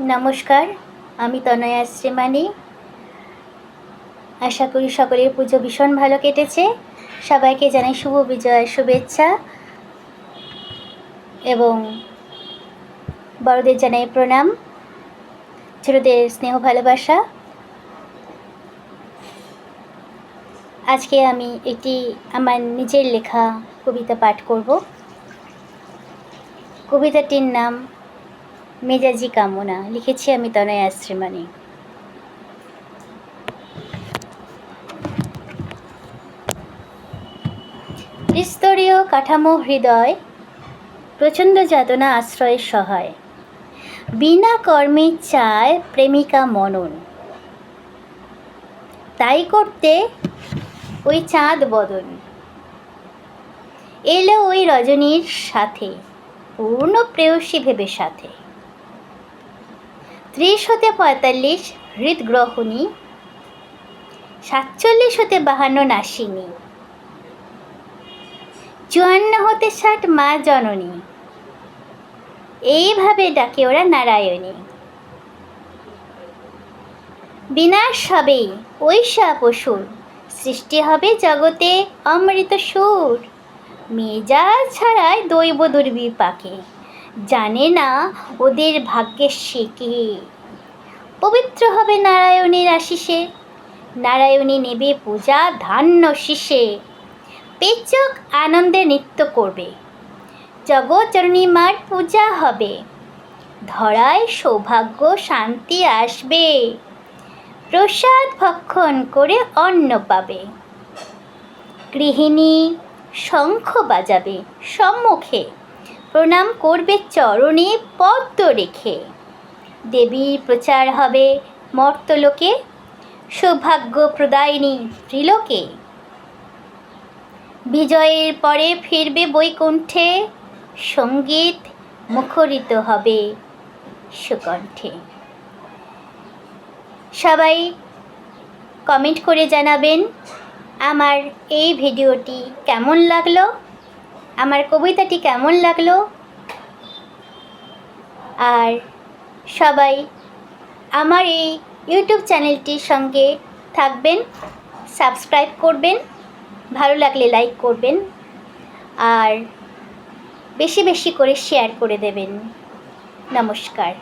নমস্কার, আমি তনয়া শ্রীমানি আশা করি সকলের পুজো ভীষণ ভালো কেটেছে। সবাইকে জানাই শুভ বিজয়ের শুভেচ্ছা। এবং বড়দের জানাই প্রণাম। ছোটদের স্নেহ ভালোবাসা। আজকে আমি একটি আমার নিজের লেখা কবিতা পাঠ করব। কবিতাটির নাম মেজাজি কামনা, লিখেছি আমি তনয় শ্রীমানি স্তরীয় কাঠামো হৃদয়, প্রচণ্ড যাতনা আশ্রয়ের সহায়। বিনা কর্মে চায় প্রেমিকা মনন। তাই করতে ওই চাঁদ বদন। এলো ওই রজনীর সাথে, পূর্ণ প্রেয়সী ভেবে সাথে। ত্রিশ হতে পঁয়তাল্লিশ হৃদগ্রহণী, সাতচল্লিশ হতে বাহান্ন নাসিনী, চুয়ান্ন হতে ষাট মা জননী। এইভাবে ডাকে ওরা নারায়ণী। বিনাশ হবেই ঐশা পশুর সৃষ্টি হবে জগতে অমৃত সুর। মেজাজ ছাড়ায় দৈব দুর্বিপাকে। জানে না ওদের ভাগ্যের শিকে পবিত্র হবে নারায়ণের আশিসে। নারায়ণী নেবে পূজা ধান্য শীষে। পেচক আনন্দে নৃত্য করবে। জগৎচরণী মার পূজা হবে। ধরায় সৌভাগ্য, শান্তি আসবে। প্রসাদ ভক্ষণ করে অন্ন পাবে। গৃহিণী শঙ্খ বাজাবে সম্মুখে। প্রণাম করবে চরণে পদ্ম রেখে। দেবীর প্রচার হবে মর্তলোকে সৌভাগ্য প্রদায়িনী ত্রিলোকে। বিজয়ের পরে ফিরবে বৈকুণ্ঠে, সংগীত মুখরিত হবে সুকণ্ঠে। সবাই কমেন্ট করে জানাবেন, আমার এই ভিডিওটি কেমন লাগল? আমার কবিতাটি কেমন লাগল? আর সবাই আমার এই ইউটিউব চ্যানেলটির সঙ্গে থাকবেন, সাবস্ক্রাইব করবেন, ভালো লাগলে লাইক করবেন, আর বেশি বেশি করে শেয়ার করে দেবেন। নমস্কার।